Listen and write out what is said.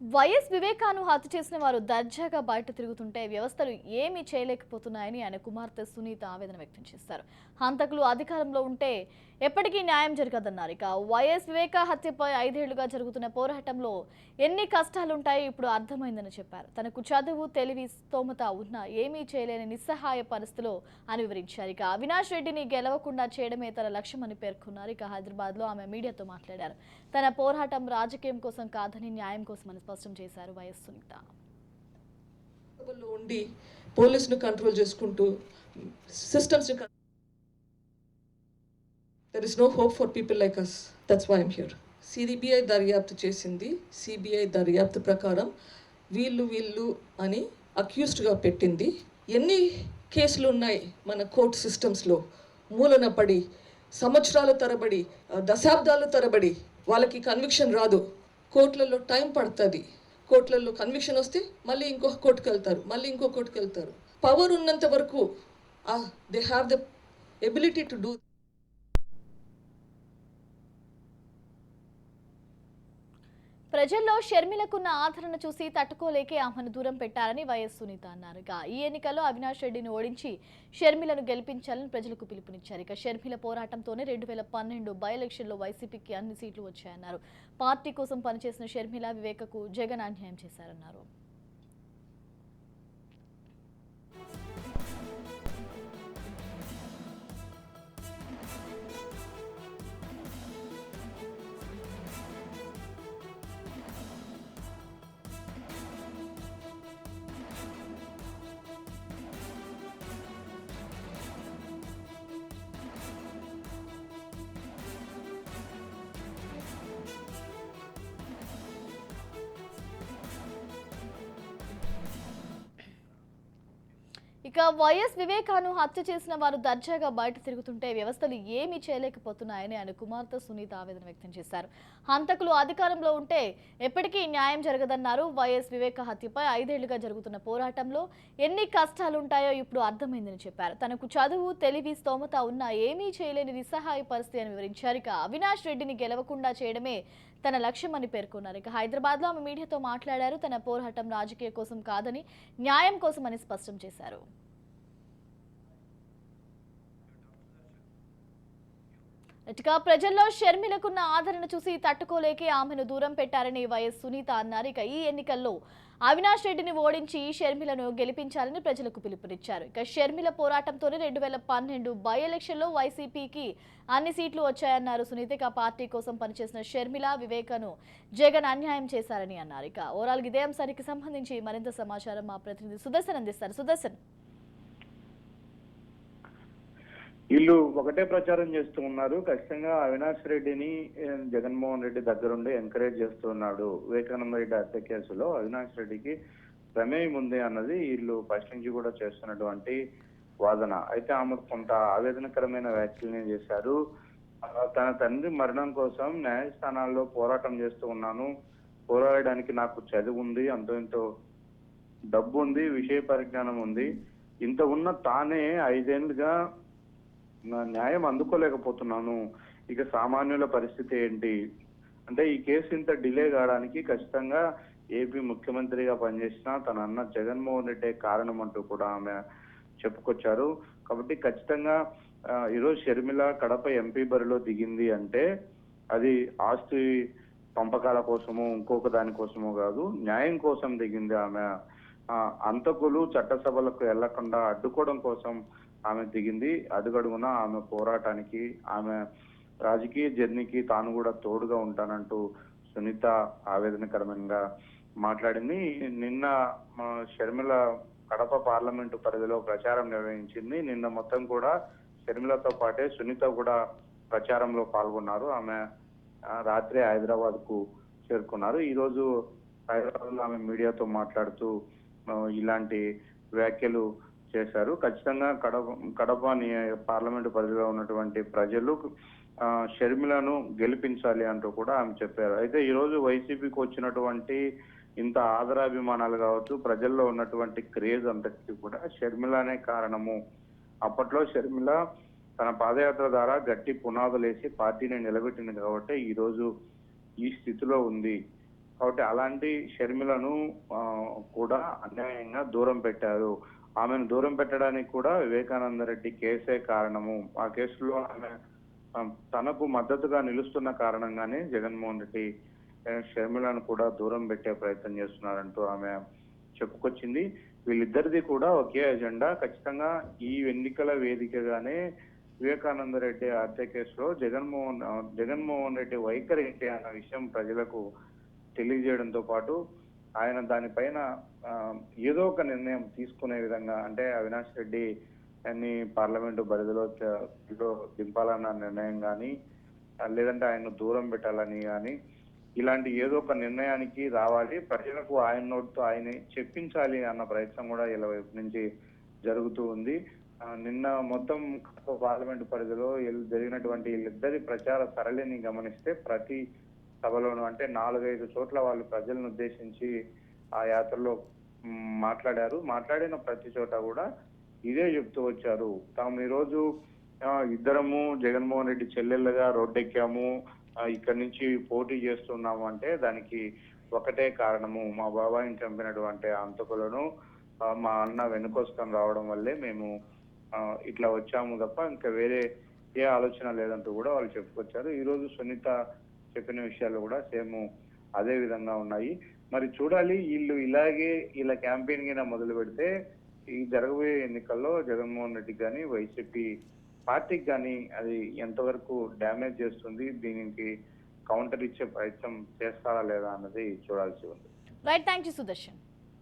YS వివేకాను హత్య చేసిన వారు దర్జాగా బయట తిరుగుతుంటే వ్యవస్థలు ఏమీ చేయలేకపోతున్నాయని ఆయన కుమార్తె సునీత ఆవేదన వ్యక్తం చేశారు. హంతకులు అధికారంలో ఉంటే ఎప్పటికీ న్యాయం జరగదన్నారు. ఇక వైఎస్ వివేక హత్యపై ఐదేళ్ళుగా జరుగుతున్న పోరాటంలో ఎన్ని కష్టాలుంటాయో ఇప్పుడు అర్థమైందని చెప్పారు. తనకు చదువు తెలివి స్తోమత ఉన్నా ఏమీ చేయలేని నిస్సహాయ పరిస్థితిలో అని వివరించారు. ఇక అవినాష్ రెడ్డిని గెలవకుండా చేయడమే తన లక్ష్యమని పేర్కొన్నారు. ఇక హైదరాబాద్లో ఆమె మీడియాతో మాట్లాడారు. తన పోరాటం రాజకీయం కోసం కాదని న్యాయం కోసమని స్పష్టం చేశారు వైఎస్ సునీత. ఉండి పోలీసును కంట్రోల్ చేసుకుంటూ systems there is no hope for people like us that's why I'm here CBI దర్యాప్తు చేసింది. సిబిఐ దర్యాప్తు ప్రకారం వీళ్ళు వీళ్ళు అని అక్యూస్డ్గా పెట్టింది. ఎన్ని కేసులు ఉన్నాయి మన కోర్ట్ సిస్టమ్స్లో మూలన పడి సంవత్సరాల తరబడి దశాబ్దాల తరబడి వాళ్ళకి కన్విక్షన్ రాదు. కోర్టులలో టైం పడుతుంది. కోర్టులలో కన్విక్షన్ వస్తే మళ్ళీ ఇంకో కోర్టుకు వెళ్తారు మళ్ళీ ఇంకో కోర్టుకు వెళ్తారు పవర్ ఉన్నంత వరకు they have the ability to do ప్రజల్లో షర్మిలకున్న ఆదరణ చూసి తట్టుకోలేకే ఆమెను దూరం పెట్టారని వైఎస్ సునీత అన్నారు. ఇక ఈ ఎన్నికల్లో అవినాష్ రెడ్డిని ఓడించి షర్మిలను గెలిపించాలని ప్రజలకు పిలుపునిచ్చారు. ఇక షర్మిల పోరాటంతోనే రెండు వేల పన్నెండు బై ఎలక్షన్లో వైసీపీకి అన్ని సీట్లు వచ్చాయన్నారు. పార్టీ కోసం పనిచేసిన షర్మిల వివేకకు జగన్ అన్యాయం చేశారన్నారు. ఇక వైఎస్ వివేకాను హత్య చేసిన వారు దర్జాగా బయట తిరుగుతుంటే వ్యవస్థలు ఏమీ చేయలేకపోతున్నాయని ఆయన కుమార్తె సునీత ఆవేదన వ్యక్తం చేశారు. హంతకులు అధికారంలో ఉంటే ఎప్పటికీ న్యాయం జరగదన్నారు. వైఎస్ వివేక హత్యపై ఐదేళ్ళుగా జరుగుతున్న పోరాటంలో ఎన్ని కష్టాలుంటాయో ఇప్పుడు అర్థమైందని చెప్పారు. తనకు చదువు తెలివి స్తోమత ఉన్నా ఏమీ చేయలేని నిస్సహాయ పరిస్థితి అని వివరించారు. ఇక అవినాష్ రెడ్డిని గెలవకుండా చేయడమే తన లక్ష్యమని పేర్కొన్నారు. ఇక హైదరాబాద్లో ఆమె మీడియాతో మాట్లాడారు. తన పోరాటం రాజకీయ కోసం కాదని న్యాయం కోసమని స్పష్టం చేశారు. ఇటుక ప్రజల్లో షర్మిలకున్న ఆదరణ చూసి తట్టుకోలేకే ఆమెను దూరం పెట్టారని వైఎస్ సునీత అన్నారు. ఇక ఈ ఎన్నికల్లో అవినాష్ రెడ్డిని ఓడించి షర్మిలను గెలిపించాలని ప్రజలకు పిలుపునిచ్చారు. ఇక షర్మిల పోరాటంతోనే రెండు వేల పన్నెండు బై ఎలక్షన్లో వైసీపీకి అన్ని సీట్లు వచ్చాయన్నారు. సునీత ఇక పార్టీ కోసం పనిచేసిన షర్మిల వివేకను జగన్ అన్యాయం చేశారని అన్నారు. ఇక ఓవరాల్ ఇదే అంశానికి సంబంధించి మరింత సమాచారం మా ప్రతినిధి సుదర్శన్ అందిస్తారు. సుదర్శన్. వీళ్ళు ఒకటే ప్రచారం చేస్తూ ఉన్నారు. ఖచ్చితంగా అవినాష్ రెడ్డిని జగన్మోహన్ రెడ్డి దగ్గరుండి ఎంకరేజ్ చేస్తున్నాడు వివేకానంద రెడ్డి హత్య కేసులో అవినాష్ రెడ్డికి ప్రమేయం ఉంది అన్నది వీళ్ళు ఫస్ట్ నుంచి కూడా చేస్తున్నటువంటి వాదన. అయితే ఆమె కొంత ఆవేదనకరమైన వ్యాఖ్యలనే చేశారు. తన తండ్రి మరణం కోసం న్యాయస్థానాల్లో పోరాటం చేస్తూ ఉన్నాను. పోరాడడానికి నాకు చదువు ఉంది అంతో ఎంతో డబ్బు ఉంది విషయ పరిజ్ఞానం ఉంది. ఇంత ఉన్న తానే ఐదేళ్ళుగా నా న్యాయం అందుకోలేకపోతున్నాను. ఇక సామాన్యుల పరిస్థితి ఏంటి? అంటే ఈ కేసు ఇంత డిలే కావడానికి ఖచ్చితంగా ఏపీ ముఖ్యమంత్రిగా పనిచేసిన తన అన్న జగన్మోహన్ రెడ్డి కారణం అంటూ కూడా ఆమె చెప్పుకొచ్చారు. కాబట్టి ఖచ్చితంగా ఈరోజు షర్మిల కడప ఎంపీ బరిలో దిగింది అంటే అది ఆస్తి పంపకాల కోసము ఇంకొక దాని కోసమో కాదు న్యాయం కోసం దిగింది ఆమె. అంతకులు చట్టసభలకు వెళ్ళకుండా అడ్డుకోవడం కోసం ఆమె దిగింది. అడుగడుగున ఆమె పోరాటానికి ఆమె రాజకీయ జర్నీకి తాను కూడా తోడుగా ఉంటానంటూ సునీత ఆవేదనకరంగా మాట్లాడింది. నిన్న షర్మిల కడప పార్లమెంటు పరిధిలో ప్రచారం నిర్వహించింది. నిన్న మొత్తం కూడా షర్మిలతో పాటే సునీత కూడా ప్రచారంలో పాల్గొన్నారు. ఆమె రాత్రి హైదరాబాద్కు చేరుకున్నారు. ఈ రోజు హైదరాబాద్లో ఆమె మీడియాతో మాట్లాడుతూ ఇలాంటి వ్యాఖ్యలు చేశారు. ఖచ్చితంగా కడప కడప పార్లమెంటు పరిధిలో ఉన్నటువంటి ప్రజలు షర్మిలను గెలిపించాలి అంటూ కూడా ఆమె చెప్పారు. అయితే ఈరోజు వైసీపీకి వచ్చినటువంటి ఇంత ఆదరాభిమానాలు కావచ్చు ప్రజల్లో ఉన్నటువంటి క్రేజ్ అంతటికి కూడా షర్మిలనే కారణము. అప్పట్లో షర్మిల తన పాదయాత్ర ద్వారా గట్టి పునాదులేసి పార్టీని నిలబెట్టింది కాబట్టి ఈరోజు ఈ స్థితిలో ఉంది. కాబట్టి అలాంటి షర్మిలను కూడా అన్యాయంగా దూరం పెట్టారు. ఆమెను దూరం పెట్టడానికి కూడా వివేకానంద రెడ్డి కేసే కారణము. ఆ కేసులో ఆమె తనకు మద్దతుగా నిలుస్తున్న కారణంగానే జగన్మోహన్ రెడ్డి షర్మిలను కూడా దూరం పెట్టే ప్రయత్నం చేస్తున్నారంటూ ఆమె చెప్పుకొచ్చింది. వీళ్ళిద్దరిది కూడా ఒకే ఎజెండా. ఖచ్చితంగా ఈ ఎన్నికల వేదికగానే వివేకానంద రెడ్డి హత్య కేసులో జగన్మోహన్ జగన్మోహన్ రెడ్డి వైఖరి ఏంటి అన్న విషయం ప్రజలకు తెలియజేయడంతో పాటు ఆయన దానిపైన ఏదో ఒక నిర్ణయం తీసుకునే విధంగా అంటే అవినాష్ రెడ్డి అన్ని పార్లమెంటు పరిధిలో దింపాలన్న నిర్ణయం కానీ లేదంటే ఆయన దూరం పెట్టాలని కానీ ఇలాంటి ఏదో ఒక నిర్ణయానికి రావాలి. ప్రజలకు ఆయన నోటితో ఆయన చెప్పించాలి అన్న ప్రయత్నం కూడా ఇలా వైపు నుంచి జరుగుతూ ఉంది. నిన్న మొత్తం పార్లమెంటు పరిధిలో జరిగినటువంటి వీళ్ళిద్దరి ప్రచార సరళిని గమనిస్తే ప్రతి సభలోను అంటే నాలుగైదు చోట్ల వాళ్ళు ప్రజలను ఉద్దేశించి ఆ యాత్రలో మాట్లాడారు. మాట్లాడిన ప్రతి చోట కూడా ఇదే చెప్తూ వచ్చారు. తాము ఈరోజు ఇద్దరము జగన్మోహన్ రెడ్డి చెల్లెళ్ళగా రోడ్డెక్కాము. ఇక్కడి నుంచి పోటీ చేస్తున్నాము అంటే దానికి ఒకటే కారణము. మా బాబాయిని చంపినటువంటి అంతకులను మా అన్న వెనుకొస్తాం రావడం వల్లే మేము ఇట్లా వచ్చాము తప్ప ఇంకా వేరే ఏ ఆలోచన లేదంటూ కూడా వాళ్ళు చెప్పుకొచ్చారు. ఈరోజు సునీత చెప్పిన విషయాలు కూడా సేమ్ అదే విధంగా ఉన్నాయి. మరి చూడాలి వీళ్ళు ఇలాగే ఇలా క్యాంపెయిన్ గిన మొదలు పెడితే ఈ జరగబోయే ఎన్నికల్లో జగన్మోహన్ రెడ్డికి కానీ వైసీపీ పార్టీకి కానీ అది ఎంతవరకు డ్యామేజ్ చేస్తుంది దీనికి కౌంటర్ ఇచ్చే ప్రయత్నం చేస్తారా లేదా అన్నది చూడాల్సి ఉంది. Right thank you Sudarshan